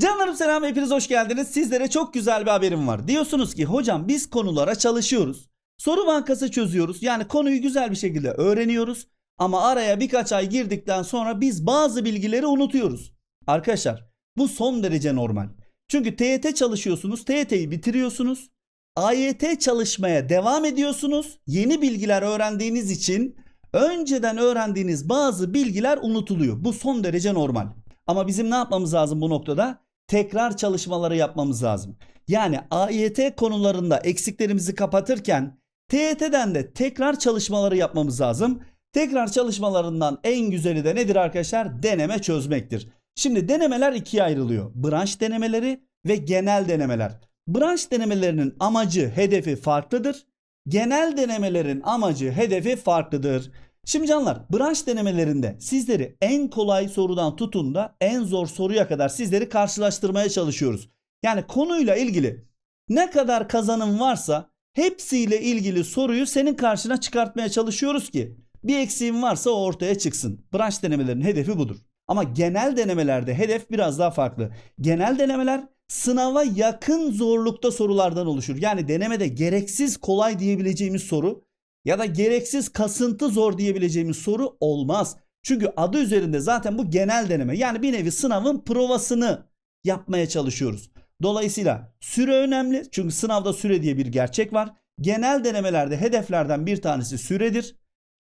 Canlarım selam hepiniz hoş geldiniz. Sizlere çok güzel bir haberim var. Diyorsunuz ki hocam biz konulara çalışıyoruz. Soru bankası çözüyoruz. Yani konuyu güzel bir şekilde öğreniyoruz. Ama araya birkaç ay girdikten sonra biz bazı bilgileri unutuyoruz. Arkadaşlar bu son derece normal. Çünkü TYT çalışıyorsunuz, TYT'yi bitiriyorsunuz. AYT çalışmaya devam ediyorsunuz. Yeni bilgiler öğrendiğiniz için önceden öğrendiğiniz bazı bilgiler unutuluyor. Bu son derece normal. Ama bizim ne yapmamız lazım bu noktada? Tekrar çalışmaları yapmamız lazım. Yani AYT konularında eksiklerimizi kapatırken TYT'den de tekrar çalışmaları yapmamız lazım. Tekrar çalışmalarından en güzeli de nedir arkadaşlar? Deneme çözmektir. Şimdi denemeler ikiye ayrılıyor. Branş denemeleri ve genel denemeler. Branş denemelerinin amacı, hedefi farklıdır. Genel denemelerin amacı, hedefi farklıdır. Şimdi canlar branş denemelerinde sizleri en kolay sorudan tutun da en zor soruya kadar sizleri karşılaştırmaya çalışıyoruz. Yani konuyla ilgili ne kadar kazanım varsa hepsiyle ilgili soruyu senin karşına çıkartmaya çalışıyoruz ki bir eksiğin varsa o ortaya çıksın. Branş denemelerinin hedefi budur. Ama genel denemelerde hedef biraz daha farklı. Genel denemeler sınava yakın zorlukta sorulardan oluşur. Yani denemede gereksiz kolay diyebileceğimiz soru ya da gereksiz kasıntı zor diyebileceğimiz soru olmaz. Çünkü adı üzerinde zaten bu genel deneme. Yani bir nevi sınavın provasını yapmaya çalışıyoruz. Dolayısıyla süre önemli. Çünkü sınavda süre diye bir gerçek var. Genel denemelerde hedeflerden bir tanesi süredir.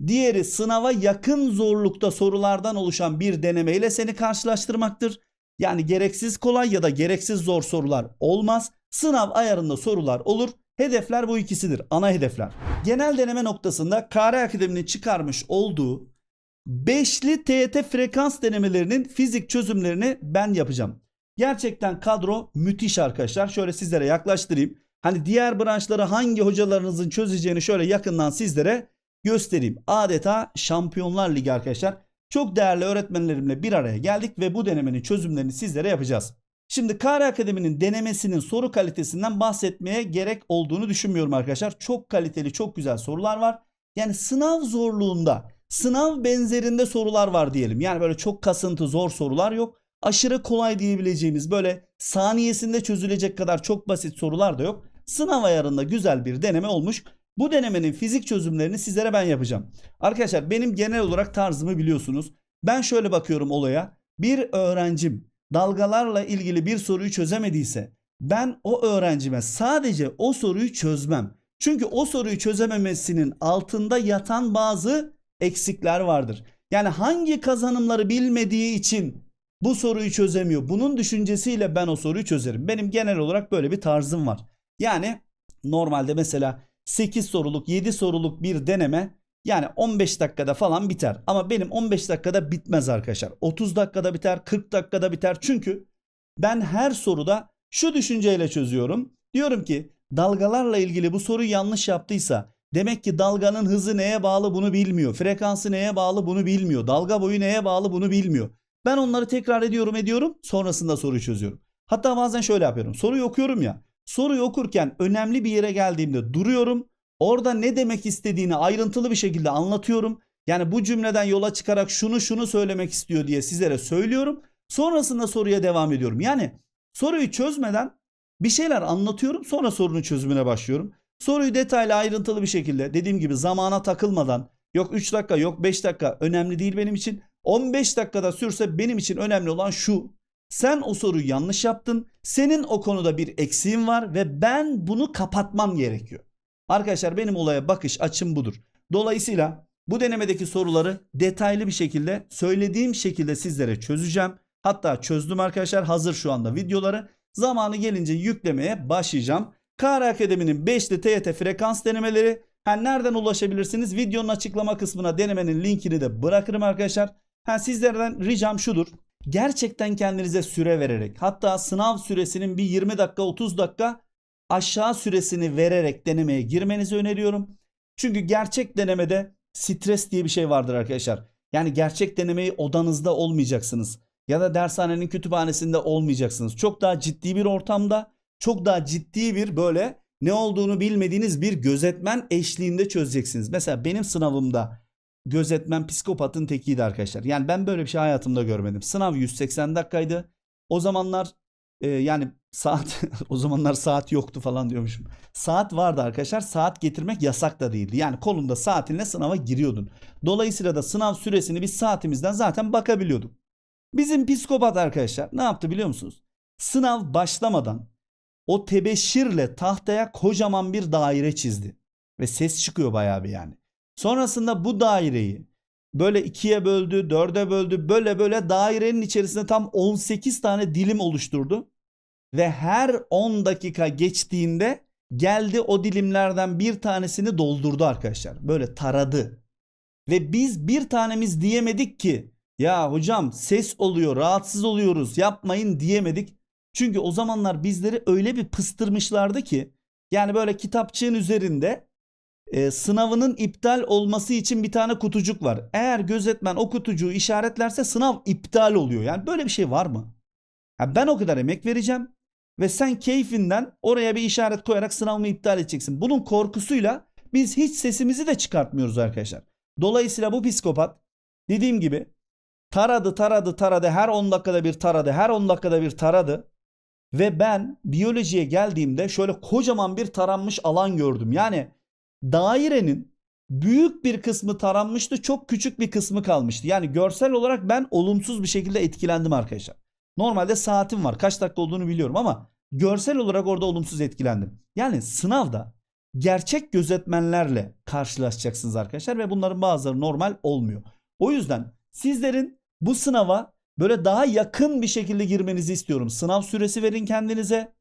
Diğeri sınava yakın zorlukta sorulardan oluşan bir denemeyle seni karşılaştırmaktır. Yani gereksiz kolay ya da gereksiz zor sorular olmaz. Sınav ayarında sorular olur. Hedefler bu ikisidir. Ana hedefler. Genel deneme noktasında KR Akademi'nin çıkarmış olduğu beşli TYT frekans denemelerinin fizik çözümlerini ben yapacağım. Gerçekten kadro müthiş arkadaşlar. Şöyle sizlere yaklaştırayım. Hani diğer branşları hangi hocalarınızın çözeceğini şöyle yakından sizlere göstereyim. Adeta Şampiyonlar Ligi arkadaşlar. Çok değerli öğretmenlerimle bir araya geldik ve bu denemenin çözümlerini sizlere yapacağız. Şimdi KR Akademi'nin denemesinin soru kalitesinden bahsetmeye gerek olduğunu düşünmüyorum arkadaşlar. Çok kaliteli, çok güzel sorular var. Yani sınav zorluğunda, sınav benzerinde sorular var diyelim. Yani böyle çok kasıntı, zor sorular yok. Aşırı kolay diyebileceğimiz böyle saniyesinde çözülecek kadar çok basit sorular da yok. Sınav ayarında güzel bir deneme olmuş. Bu denemenin fizik çözümlerini sizlere ben yapacağım. Arkadaşlar benim genel olarak tarzımı biliyorsunuz. Ben şöyle bakıyorum olaya. Bir öğrencim dalgalarla ilgili bir soruyu çözemediyse ben o öğrencime sadece o soruyu çözmem. Çünkü o soruyu çözememesinin altında yatan bazı eksikler vardır. Yani hangi kazanımları bilmediği için bu soruyu çözemiyor. Bunun düşüncesiyle ben o soruyu çözerim. Benim genel olarak böyle bir tarzım var. Yani normalde mesela 8 soruluk 7 soruluk bir deneme yani 15 dakikada falan biter. Ama benim 15 dakikada bitmez arkadaşlar. 30 dakikada biter, 40 dakikada biter. Çünkü ben her soruda şu düşünceyle çözüyorum. Diyorum ki dalgalarla ilgili bu soruyu yanlış yaptıysa demek ki dalganın hızı neye bağlı bunu bilmiyor. Frekansı neye bağlı bunu bilmiyor. Dalga boyu neye bağlı bunu bilmiyor. Ben onları tekrar ediyorum ediyorum sonrasında soruyu çözüyorum. Hatta bazen şöyle yapıyorum. Soruyu okuyorum ya. Soruyu okurken önemli bir yere geldiğimde duruyorum. Orada ne demek istediğini ayrıntılı bir şekilde anlatıyorum. Yani bu cümleden yola çıkarak şunu şunu söylemek istiyor diye sizlere söylüyorum. Sonrasında soruya devam ediyorum. Yani soruyu çözmeden bir şeyler anlatıyorum sonra sorunun çözümüne başlıyorum. Soruyu detaylı ayrıntılı bir şekilde dediğim gibi zamana takılmadan yok 3 dakika yok 5 dakika önemli değil benim için. 15 dakikada sürse benim için önemli olan şu. Sen o soruyu yanlış yaptın. Senin o konuda bir eksiğin var ve ben bunu kapatmam gerekiyor. Arkadaşlar benim olaya bakış açım budur. Dolayısıyla bu denemedeki soruları detaylı bir şekilde söylediğim şekilde sizlere çözeceğim. Hatta çözdüm arkadaşlar hazır şu anda videoları. Zamanı gelince yüklemeye başlayacağım. KR Akademi'nin 5'li TYT frekans denemeleri. Ha, nereden ulaşabilirsiniz? Videonun açıklama kısmına denemenin linkini de bırakırım arkadaşlar. Ha, sizlerden ricam şudur. Gerçekten kendinize süre vererek hatta sınav süresinin bir 20 dakika 30 dakika aşağı süresini vererek denemeye girmenizi öneriyorum. Çünkü gerçek denemede stres diye bir şey vardır arkadaşlar. Yani gerçek denemeyi odanızda olmayacaksınız ya da dershanenin kütüphanesinde olmayacaksınız. Çok daha ciddi bir ortamda, çok daha ciddi bir böyle ne olduğunu bilmediğiniz bir gözetmen eşliğinde çözeceksiniz. Mesela benim sınavımda gözetmen psikopatın tekiydi arkadaşlar. Yani ben böyle bir şey hayatımda görmedim. Sınav 180 dakikaydı. O zamanlar e, yani saat o zamanlar saat yoktu falan diyormuşum. Saat vardı arkadaşlar. Saat getirmek yasak da değildi. Yani kolunda saatinle sınava giriyordun. Dolayısıyla da sınav süresini biz saatimizden zaten bakabiliyorduk. Bizim psikopat arkadaşlar ne yaptı biliyor musunuz? Sınav başlamadan o tebeşirle tahtaya kocaman bir daire çizdi. Ve ses çıkıyor bayağı bir yani. Sonrasında bu daireyi böyle ikiye böldü, dörde böldü. Böyle böyle dairenin içerisinde tam 18 tane dilim oluşturdu. Ve her 10 dakika geçtiğinde geldi o dilimlerden bir tanesini doldurdu arkadaşlar. Böyle taradı. Ve biz bir tanemiz diyemedik ki ya hocam ses oluyor, rahatsız oluyoruz, yapmayın diyemedik. Çünkü o zamanlar bizleri öyle bir pıstırmışlardı ki yani böyle kitapçığın üzerinde e, sınavının iptal olması için bir tane kutucuk var. Eğer gözetmen o kutucuğu işaretlerse sınav iptal oluyor. Yani böyle bir şey var mı? Ya ben o kadar emek vereceğim ve sen keyfinden oraya bir işaret koyarak sınavımı iptal edeceksin. Bunun korkusuyla biz hiç sesimizi de çıkartmıyoruz arkadaşlar. Dolayısıyla bu psikopat dediğim gibi taradı taradı taradı her 10 dakikada bir taradı her 10 dakikada bir taradı. Ve ben biyolojiye geldiğimde şöyle kocaman bir taranmış alan gördüm. Yani dairenin büyük bir kısmı taranmıştı, çok küçük bir kısmı kalmıştı. Yani görsel olarak ben olumsuz bir şekilde etkilendim arkadaşlar. Normalde saatim var, kaç dakika olduğunu biliyorum ama görsel olarak orada olumsuz etkilendim. Yani sınavda gerçek gözetmenlerle karşılaşacaksınız arkadaşlar ve bunların bazıları normal olmuyor. O yüzden sizlerin bu sınava böyle daha yakın bir şekilde girmenizi istiyorum. Sınav süresi verin kendinize.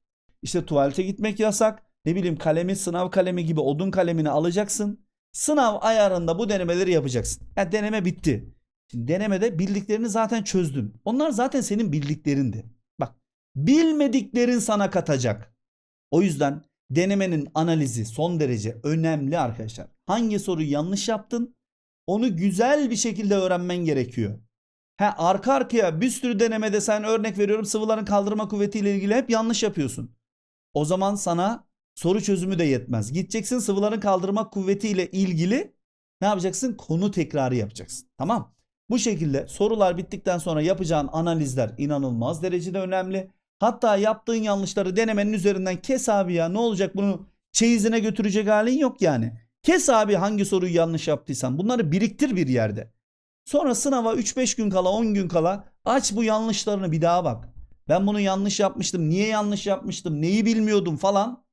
İşte tuvalete gitmek yasak. Ne bileyim kalemi sınav kalemi gibi odun kalemini alacaksın. Sınav ayarında bu denemeleri yapacaksın. Yani deneme bitti. Şimdi denemede bildiklerini zaten çözdün. Onlar zaten senin bildiklerindi. Bak bilmediklerin sana katacak. O yüzden denemenin analizi son derece önemli arkadaşlar. Hangi soruyu yanlış yaptın? Onu güzel bir şekilde öğrenmen gerekiyor. Ha arka arkaya bir sürü denemede sen örnek veriyorum sıvıların kaldırma kuvvetiyle ilgili hep yanlış yapıyorsun. O zaman sana soru çözümü de yetmez. Gideceksin sıvıların kaldırma kuvvetiyle ilgili ne yapacaksın? Konu tekrarı yapacaksın. Tamam? Bu şekilde sorular bittikten sonra yapacağın analizler inanılmaz derecede önemli. Hatta yaptığın yanlışları denemenin üzerinden kes abi ya ne olacak bunu çeyizine götürecek halin yok yani. Kes abi hangi soruyu yanlış yaptıysan bunları biriktir bir yerde. Sonra sınava 3-5 gün kala 10 gün kala aç bu yanlışlarını bir daha bak. Ben bunu yanlış yapmıştım. Niye yanlış yapmıştım? Neyi bilmiyordum falan.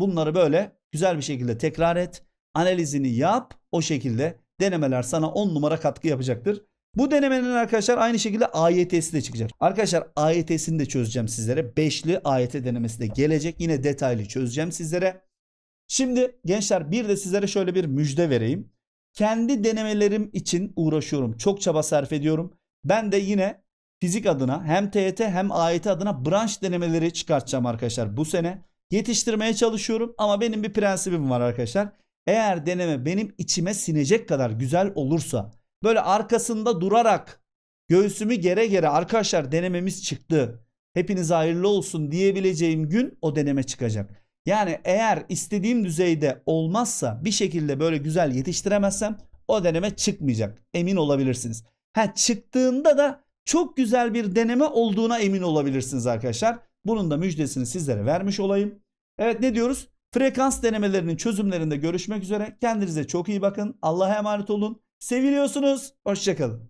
Bunları böyle güzel bir şekilde tekrar et. Analizini yap. O şekilde denemeler sana 10 numara katkı yapacaktır. Bu denemenin arkadaşlar aynı şekilde AYT'si de çıkacak. Arkadaşlar AYT'sini de çözeceğim sizlere. Beşli AYT denemesi de gelecek. Yine detaylı çözeceğim sizlere. Şimdi gençler bir de sizlere şöyle bir müjde vereyim. Kendi denemelerim için uğraşıyorum. Çok çaba sarf ediyorum. Ben de yine fizik adına hem TYT hem AYT adına branş denemeleri çıkartacağım arkadaşlar bu sene. Yetiştirmeye çalışıyorum ama benim bir prensibim var arkadaşlar. Eğer deneme benim içime sinecek kadar güzel olursa böyle arkasında durarak göğsümü gere gere arkadaşlar denememiz çıktı. Hepinize hayırlı olsun diyebileceğim gün o deneme çıkacak. Yani eğer istediğim düzeyde olmazsa bir şekilde böyle güzel yetiştiremezsem o deneme çıkmayacak. Emin olabilirsiniz. Ha çıktığında da çok güzel bir deneme olduğuna emin olabilirsiniz arkadaşlar. Bunun da müjdesini sizlere vermiş olayım. Evet ne diyoruz? Frekans denemelerinin çözümlerinde görüşmek üzere. Kendinize çok iyi bakın. Allah'a emanet olun. Seviliyorsunuz. Hoşçakalın.